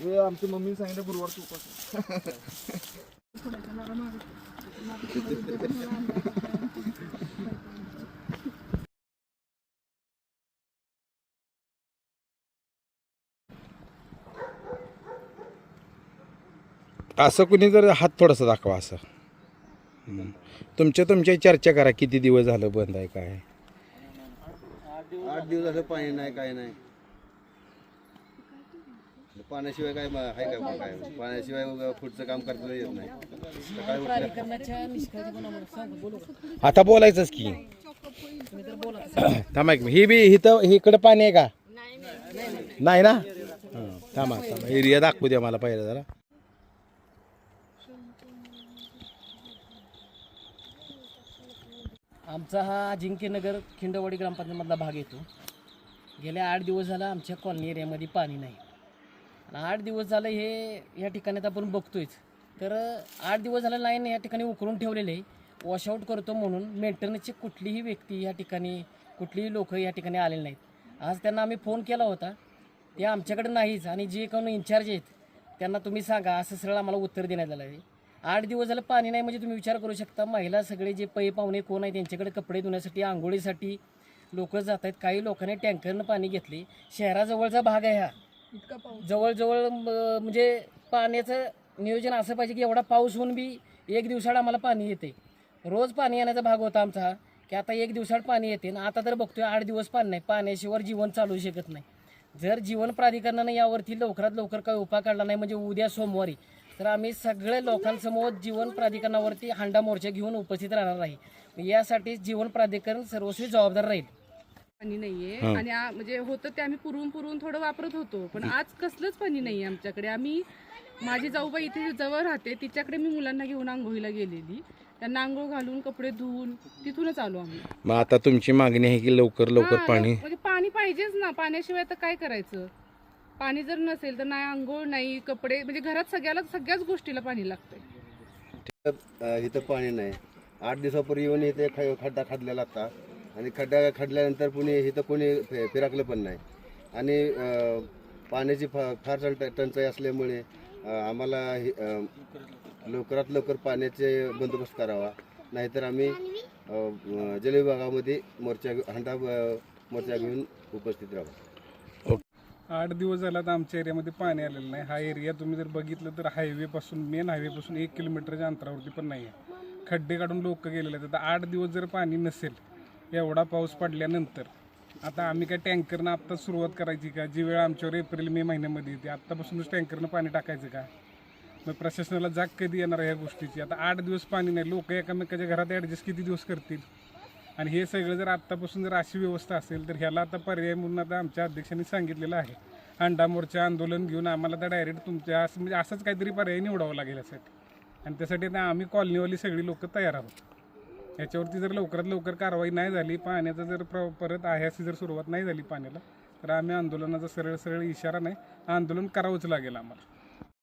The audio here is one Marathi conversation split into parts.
हे आमच्या मम्मीने सांगितलं गुरुवारचं उपास. असं कुणी जर हात थोडासा दाखवा असं. तुमच्या तुमच्या चर्चा करा किती दिवस झालं बंद आहे काय? आठ दिवस झालं पाणी नाही काय नाही. पाण्याशिवाय काय म- आहे का मग काय? पाण्याशिवाय उगा पुढचं काम करता येत नाही. सकाळी आता बोलायचंच की. थांबा एक मिनिट. ही बी इथं इकडं पाणी आहे का? नाही ना? हं, थांबा थांबा. एरिया दाखवू द्या मला पहिलं जरा. आमचा हा अजिंक्यनगर खिंडवाडी ग्रामपंचायतमधला भाग येतो. गेले आठ दिवस झाला आमच्या कॉलनी एरियामध्ये पाणी नाही. आठ दिवस झालं हे या ठिकाणी आपण बघतोयच. तर आठ दिवस झालं लाईन या ठिकाणी उकरून ठेवलेले आहे. वॉशआउट करतो म्हणून मेंटेनन्सची कुठलीही व्यक्ती या ठिकाणी कुठलीही लोक या ठिकाणी आलेली नाहीत. आज त्यांना आम्ही फोन केला होता. ते आमच्याकडे नाहीच आणि जे कोण इन्चार्ज आहेत त्यांना तुम्ही सांगा असं सरळ आम्हाला उत्तर देण्यात आलं आहे. आठ दिवस झालं पाणी नाही म्हणजे तुम्ही विचार करू शकता महिला सगळे जे पै पाहुणे कोण आहे त्यांच्याकडे कपडे धुण्यासाठी आंघोळीसाठी लोक जात आहेत काही लोकांनी टँकरनं पाणी घेतले. शहराजवळचा भाग आहे हा. जवळजवळ म- म्हणजे पाण्याचं नियोजन असं पाहिजे की एवढा पाऊस होऊन बी एक दिवसाड आम्हाला पाणी येते. रोज पाणी येण्याचा भाग होता आमचा हा की आता एक दिवसाड पाणी येते आणि आता तर बघतोय आठ दिवस पाणी नाही पाण्याशिवाय जीवन चालू शकत नाही. जर जीवन प्राधिकरणानं यावरती लवकरात लवकर काही उपाय काढला नाही म्हणजे उद्या सोमवारी तर आम्ही सगळ्या लोकांसमोर जीवन प्राधिकरणावरती हांडा मोर्चा घेऊन उपस्थित राहणार आहे. यासाठी जीवन प्राधिकरण सर्वस्वी जबाबदार राहील. पाणी नाहीये. आणि आ- म्हणजे होतं ते आम्ही पुरवून पुरवून थोडं वापरत होतो. पण आज कसलंच पाणी नाहीये आमच्याकडे. आम्ही माझी जाऊबाई इथे जवळ राहते. तिच्याकडे मी मुलांना घेऊन आंघोळीला गेलेली. त्यांना आंघोळ घालून कपडे धुवून तिथूनच आलो आम्ही. मग आता तुमची मागणी आहे की लवकर लवकर हा, पाणी? म्हणजे पाणी पाहिजेच ना. पाण्याशिवाय तर काय करायचं? पाणी जर नसेल तर नाही आंघोळ नाही कपडे म्हणजे घरात सगळ्याला सगळ्याच गोष्टीला पाणी लागतंय. अ, इथं पाणी नाही. आठ दिवसापूर्वी येऊन इथे ख- खड्डा खडलेला होता. आणि खड्डा खडल्यानंतर पुणे इथं कोणी फि- फिरकलं पण नाही. आणि पाण्याची फा फार टंचाई असल्यामुळे आम्हाला हे- लवकरात लवकर पाण्याचे बंदोबस्त करावा. नाहीतर आम्ही जलविभागामध्ये मोर्चा हंडा मोर्चा घेऊन उपस्थित राहू. आठ दिवस झाला तर आमच्या एरियामध्ये पाणी आलेलं नाही. हा एरिया तुम्ही जर बघितलं तर हायवेपासून मेन हायवेपासून एक किलोमीटरच्या अंतरावरती पण नाही आहे खड्डे काढून लोक गेलेले आहेत. आता आठ दिवस जर पाणी नसेल एवढा पाऊस पडल्यानंतर. आता आम्ही काय टँकरनं आत्ता सुरुवात करायची का? जी वेळ आमच्यावर एप्रिल मे महिन्यामध्ये येते आत्तापासूनच टँकरनं पाणी टाकायचं का? मग प्रशासनाला जाग कधी येणार ह्या गोष्टीची? आता आठ दिवस पाणी नाही. लोक एकामेकाच्या घरात ॲडजस्ट किती दिवस करतील? आणि हे सगळं जर आत्तापासून जर अशी व्यवस्था असेल तर ह्याला आता पर्याय म्हणून आता आमच्या अध्यक्षांनी सांगितलेलं आहे. अंडा मोर्चा आंदोलन घेऊन आम्हाला तर डायरेक्ट तुमच्या असं म्हणजे असंच काहीतरी पर्याय निवडावा लागेल यासाठी. आणि त्यासाठी आता आम्ही कॉलनीवाली सगळी लोक तयार आहोत. याच्यावरती जर लवकरात लवकर कारवाई नाही झाली पाण्याचा जर प्र परत आहे जर सुरुवात नाही झाली पाण्याला तर आम्ही आंदोलनाचा सरळ सरळ इशारा नाही आंदोलन करावंच लागेल आम्हाला.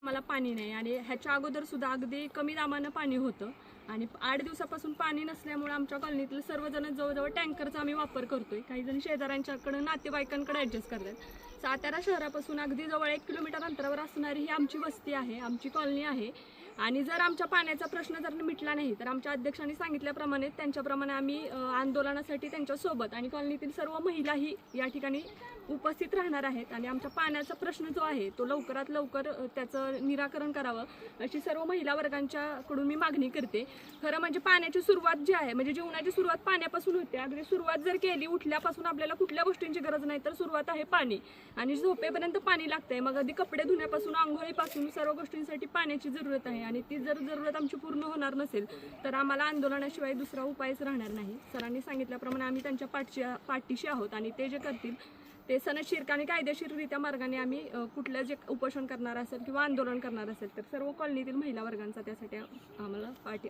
मला पाणी नाही आणि ह्याच्या अगोदर सुद्धा अगदी कमी दामानं पाणी होतं. आणि आठ दिवसापासून पाणी नसल्यामुळे आमच्या कॉलनीतील सर्वजण जवळजवळ टँकरचा आम्ही वापर करतोय. काही जण शेजाऱ्यांच्याकडं नातेवाईकांकडे ॲडजस्ट करतात. सातारा शहरापासून अगदी जवळ एक किलोमीटर अंतरावर असणारी ही आमची वस्ती आहे आमची कॉलनी आहे. आणि जर आमच्या पाण्याचा प्रश्न जर मिटला नाही तर आमच्या अध्यक्षांनी सांगितल्याप्रमाणे त्यांच्याप्रमाणे आम्ही आंदोलनासाठी त्यांच्यासोबत आणि कॉलनीतील सर्व महिलाही या ठिकाणी उपस्थित राहणार आहेत. आणि आमच्या पाण्याचा प्रश्न जो आहे तो लवकरात लवकर त्याचं निराकरण करावं अशी सर्व महिला वर्गांच्याकडून मी मागणी करते. खरं म्हणजे पाण्याची सुरुवात जी आहे म्हणजे जीवनाची सुरुवात पाण्यापासून होते. अगदी सुरुवात जर केली उठल्यापासून आपल्याला कुठल्या गोष्टींची गरज नाही तर सुरुवात आहे पाणी. आणि झोपेपर्यंत पाणी लागतंय. मग अगदी कपडे धुण्यापासून आंघोळीपासून सर्व गोष्टींसाठी पाण्याची जरूरत आहे. आणि ती जर जरूरत आमची पूर्ण होणार नसेल तर आम्हाला आंदोलनाशिवाय दुसरा उपायच राहणार नाही. सरांनी सांगितल्याप्रमाणे आम्ही त्यांच्या पाठशी पाठीशी आहोत आणि ते जे करतील ते सनदशीर आणि कायदेशीररित्या मार्गाने आम्ही कुठलं जे उपोषण करणार असेल किंवा आंदोलन करणार असेल तर सर्व कॉलनीतील महिला वर्गांचा त्यासाठी आम्हाला पाठी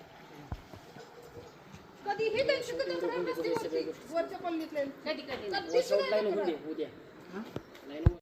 कधीही त्यांची घरात नसते वरती, वरच्या कॉलनीतले. कधी सुद्धा उद्या. उद्या